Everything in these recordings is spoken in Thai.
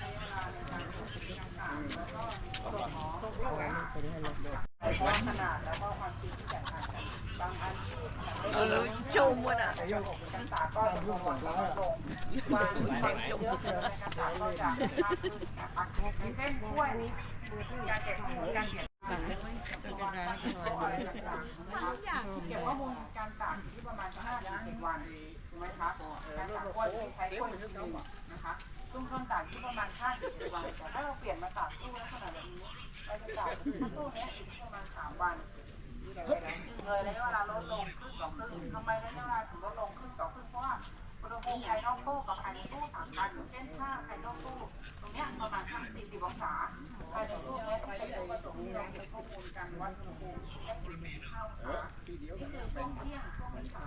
ช้เวลาในการผลิตต่างๆแล้วก็ส่งของส่งแล้วกันตัวนี้ให้ลดเลยเพราะขนาดแล้วก็ความจริงที่แตกต่างกันบางอันที่ขนาดเล็กเออชมมันอะแต่ยังอกกันตาก็จะลดลงแล้วลงวางความเยอะเยอะในกันตาก็จะมากขึ้นนะคะอย่างเช่นกล้วการเก็บข้อมูลการเก็บ กล้วยที่ใช้กล้วยจริงนะคะซึ่งต้นตากที่ประมาณ5ถึง7วันแต่ถ้าเราเปลี่ยนมาตากตู้ลักษณะแบบนี้เราจะตากตู้นี้อยู่ที่ประมาณ 3 วันเลยระยะเวลาลดลงครึ่งต่อครึ่งทำไมระยะเวลาถึงลดลงครึ่งต่อครึ่งเพราะว่าอุณหภูมิภายนอกตู้กับภายในตู้ต่างกันอย่างเช่นถ้าภายนอกตู้ตรงนี้ประมาณ40องศาภายในตู้นี้ต้องเป็นตู้ผสมที่เราเก็บข้อมูลกันวัดอุณหภูมิที่ได้ถึง45องศาที่คือช่วงเที่ยงช่วงบ่ายสา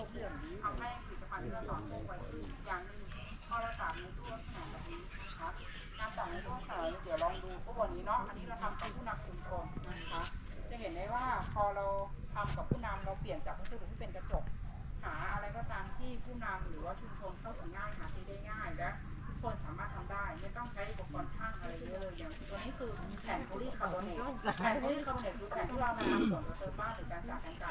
อกก็เลยทำให้ลมทำให้ผลิตภัณฑ์ที่เราต่อตู้ไว้ขึ้นอย่างหนึ่งพอเราตากในตู้ลักษณะแบบนี้นะคะการสั่งในตู้ขายเดี๋ยวลองดูตู้นี้เนาะอันนี้เราทำกับผู้นำชุมชนนะคะ จะเห็นได้ว่าพอเราทำกับผู้นำเราเปลี่ยนจากวัสดุที่เป็นกระจกหาอะไรก็ตามที่ผู้นำหรือว่าชุมชนเข้าถึงง่ายหาซื้อได้ง่ายและทุกคนสามารถทำได้ไม่ต้องใช้อุปกรณ์ช่างอะไรเยอะเลยอย่างตัวนี้คือแผ่นโพลีคาร์บอเนตแผ่นโพลีคาร์บอเนตคือแผ่นที่เรามาทำส่วนผสมบ้านหรือการจากทางก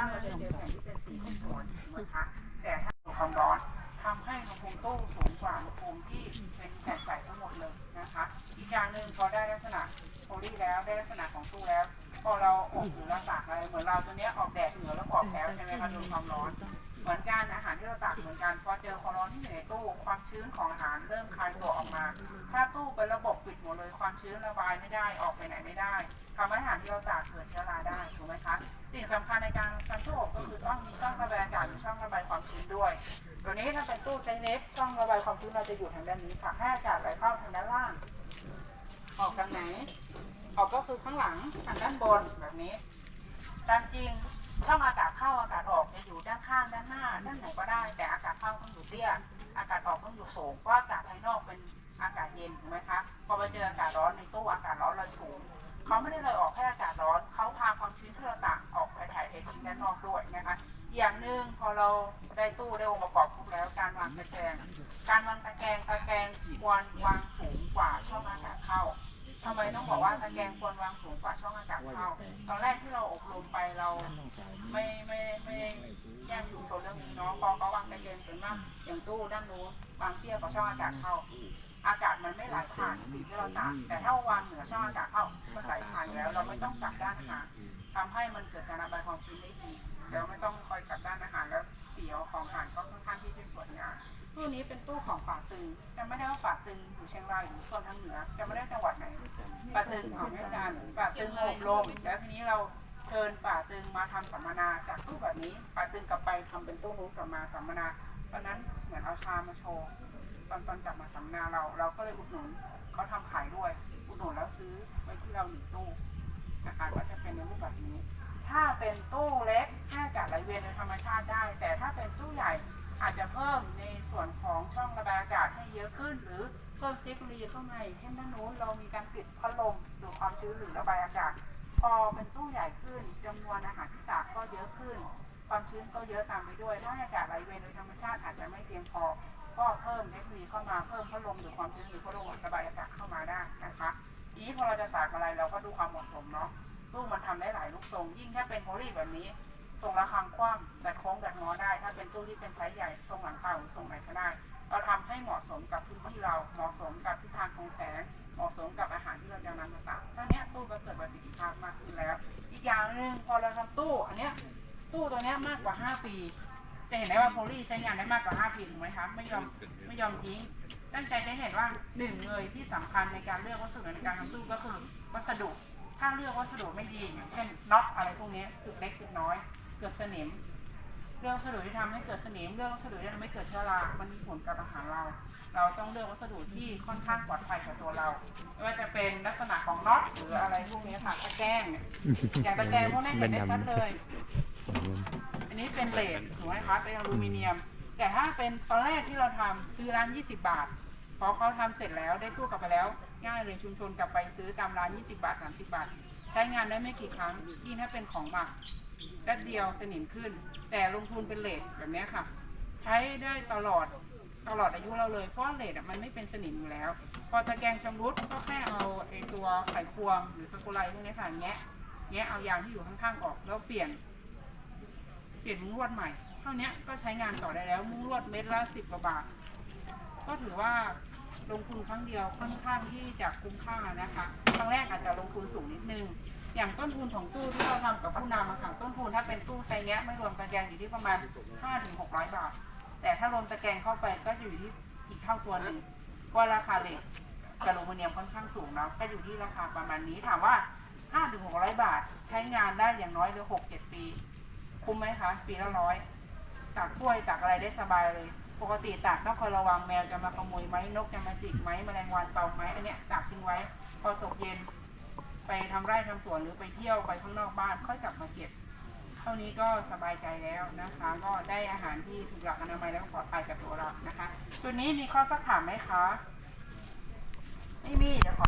ส่วนมาเราจะเจอแผ่นที่เป็นสีขอนๆนะคะแต่ถ้าความร้อนทำให้อุณหภูมิตู้สูงกว่าอุณหภูมิที่เป็นแผ่นใสทั้งหมดเลยนะคะ อีกอย่างหนึ่งพอได้ลักษณะโพลีแล้วได้ลักษณะของตู้แล้ว พอเราอบหรือเราตากอะไรเหมือนเราตัวเนี้ยออกแดดเหนือแล้วกรอบแล้วใช่ไหมคะโดนความร้อน เหมือนกันอาหารที่เราตากเหมือนกันพอเจอความร้อนที่อยู่ในตู้ความชื้นของอาหารเริ่มคายตัวออกมา ถ้าตู้เป็นระบบปิดหมดเลยความชื้นระบายไม่ได้ออกไปไหนไม่ได้ทำให้อาหารที่เราตากเกิดเชื้อราได้ถูกไหมคะสิ่งสำคัญในการทำตู้อบก็คือต้องมีช่องระบายอากาศหรือช่องระบายความชื้นด้วย ตัวนี้ถ้าเป็นตู้ไซเนสช่องระบายความชื้นเราจะอยู่ทางด้านนี้ค่ะให้อากาศไหลเข้าทางด้านล่าง ออกทางไหน ออกก็คือข้างหลังทางด้านบนแบบนี้ตามจริงช่องอากาศเข้าอากาศออกางด้านหน้าด้านไหนก็ได้ แต่อากาศเข้าต้องอยู่เตี้ย อากาศออกต้องอยู่สูงเพราะอากาศภายนอกเป็นอากาศเย็นถูกไหมคะพอไปเจออากาศร้อนในตู้อากาศร้อนเลยสูงเขาไม่ได้เลยออกแค่อากาศร้อนเขาพาความชื้นที่เราตากออกไปถ่ายเททิ้งด้านนอกด้วยนะคะอย่างหนึ่งพอเราได้ตู้ได้องค์ประกอบครบแล้วการวางตะแกรงการวางตะแกรงตะแกรงควรวางสูงกว่าช่องอากาศเข้า ทำไมต้องบอกว่าตะแกรงควรวางสูงกว่าช่องอากาศเข้า ตอนแรกที่เราอบรมไปเราไม่ไม่ไม่แยกชุมชนเรื่องนี้เนาะพอเขาวางตะแกรงส่วนมากอย่างตู้ด้านนู้นวางเตี้ยกว่าช่องอากาศเข้า อากาศมันไม่ไหลผ่านสิ่งที่เราตากแต่ถ้าวางเหนือช่องอากาศเข้ามันไหลผ่านแล้ว เราไม่ต้องกลับด้านอาหารทำให้มันเกิดการระบายความชื้นได้ดีแล้วไม่ต้องคอยกลับด้านอาหารแล้วเสียวของอาหารก็ค่อนข้างที่จะสวยงาม ตู้นี้เป็นตู้ของป่าตึงจะไม่ได้ว่าป่าตึงอยู่เชียงรายหรือโซนทางเหนือจะไม่ได้จังหวัดไหนป่าตึงของแม่จานป่าตึงอบรมแล้วทีนี้เราเชิญป่าตึงมาทำสัมมนาจากตู้แบบนี้ป่าตึงกลับไปทำเป็นตู้นู้นกลับมาสัมมนาตอนนั้นเหมือนเอาชามาโชว์ตอนตอนกลับมาสัมมนาเราเราก็เลยอุดหนุนเขาทำขายด้วย อุดหนุนแล้วซื้อไว้ที่เราหนึ่งตู้นะคะก็จะเป็นในรูปแบบนี้ ถ้าเป็นตู้เล็กให้อากาศไหลเวียนโดยธรรมชาติได้ แต่ถ้าเป็นตู้ใหญ่ อาจจะเพิ่มในส่วนของช่องระบายอากาศให้เยอะขึ้น หรือเพิ่มเทคโนโลยีเข้ามาเช่นด้านโน้นเรามีการปิดพัดลมดูดความชื้นหรือระบายอากาศ พอเป็นตู้ใหญ่ขึ้นจำนวนอาหารที่ตากก็เยอะขึ้น ความชื้นก็เยอะตามไปด้วย ถ้าอากาศไหลเวียนโดยธรรมชาติอาจจะไม่เพียงพอ ก็เพิ่มเทคโนโลยีเข้ามาเพิ่มพัดลมหรือความชื้นหรือพัดลมระบายอากาศเข้ามาได้นะคะทีนี้พอเราจะตากอะไรเราก็ดูความเหมาะสมเนาะตู้มันทำได้หลายลูกทรงยิ่งถ้าเป็นโพลีแบบนี้ทรงระฆังคว่ำ พอเราทำตู้อันเนี้ยตู้ตัวเนี้ยมากกว่า 5 ปี จะเห็นได้ว่าโพลีใช้งานได้มากกว่า 5 ปีถูกไหมคะไม่ยอมไม่ยอมทิ้งตั้งใจจะเห็นว่าหนึ่งเลยที่สำคัญในการเลือกวัสดุในการทำตู้ก็คือวัสดุ ถ้าเลือกวัสดุไม่ดีอย่างเช่นน็อตอะไรพวกนี้จุดเล็กจุดน้อย เกิดสนิม เรื่องวัสดุที่ทำให้เกิดสนิมเรื่องวัสดุที่ทำให้เกิดเชื้อรา มันมีผลกับอาหารเรา เราต้องเลือกวัสดุที่ค่อนข้างปลอดภัยกับตัวเรา ไม่ว่าจะเป็นลักษณะของน็อตหรืออะไรพวกนี้ค่ะตะแกรงเนี่ยอย่างตะแกรงพวกนี้เห็นได้ชัดเลยอันนี้เป็นเลดถูกไหมคะเป็นอลูมิเนียม แต่ถ้าเป็นตอนแรกที่เราทำซื้อร้าน 20 บาทพอเขาทำเสร็จแล้วได้ตู้กลับไปแล้ว ง่ายเลยชุมชนกลับไปซื้อตามร้าน 20 บาท 30 บาท ใช้งานได้ไม่กี่ครั้งที่ถ้าเป็นของหมัก แป๊บเดียวสนิมขึ้น แต่ลงทุนเป็นเลทแบบนี้ค่ะ ใช้ได้ตลอดตลอดอายุเราเลยเพราะเลทมันไม่เป็นสนิมอยู่แล้ว พอตะแกรงชำรุดก็แค่เอาไอตัวไขควงหรือสกุไลพวกนี้ค่ะแงะแงะเอายางที่อยู่ข้างๆออกแล้วเปลี่ยน เปลี่ยนมุ้งลวดใหม่เท่านี้ก็ใช้งานต่อได้แล้วมุ้งลวดเม็ดละสิบกว่าบาท ก็ถือว่าลงทุนครั้งเดียวค่อนข้างที่จะคุ้มค่านะคะ ครั้งแรกอาจจะลงทุนสูงนิดนึง อย่างต้นทุนของตู้ที่เราทำกับผู้นำอะค่ะต้นทุนถ้าเป็นตู้ไซส์เนี้ยไม่รวมตะแกรงอยู่ที่ประมาณ 5-600 บาท แต่ถ้ารวมตะแกรงเข้าไปก็จะอยู่ที่อีกเท่าตัวหนึ่งก็ราคาเหล็กกับอลูมิเนียมค่อนข้างสูงแล้วก็อยู่ที่ราคาประมาณนี้ถามว่า 5-600 บาทใช้งานได้อย่างน้อยเลย6-7 ปี คุ้มไหมคะ ปีละร้อยตากกล้วยตากอะไรได้สบายเลย ปกติตากต้องคอยระวังแมวจะมาขโมยไหมนกจะมาจิกไหมแมลงวันตอมไหมอันเนี้ยตากทิ้งไว้ พอตกเย็น ไปทำไร่ทำสวนหรือไปเที่ยวไปข้างนอกบ้านค่อยกลับมาเก็บ เท่านี้ก็สบายใจแล้วนะคะ ก็ได้อาหารที่ถูกหลักอนามัยแล้วก็ปลอดภัยกับตัวเรานะคะจุดนี้มีข้อสักถามไหมคะ ไม่มีเดี๋ยวขอ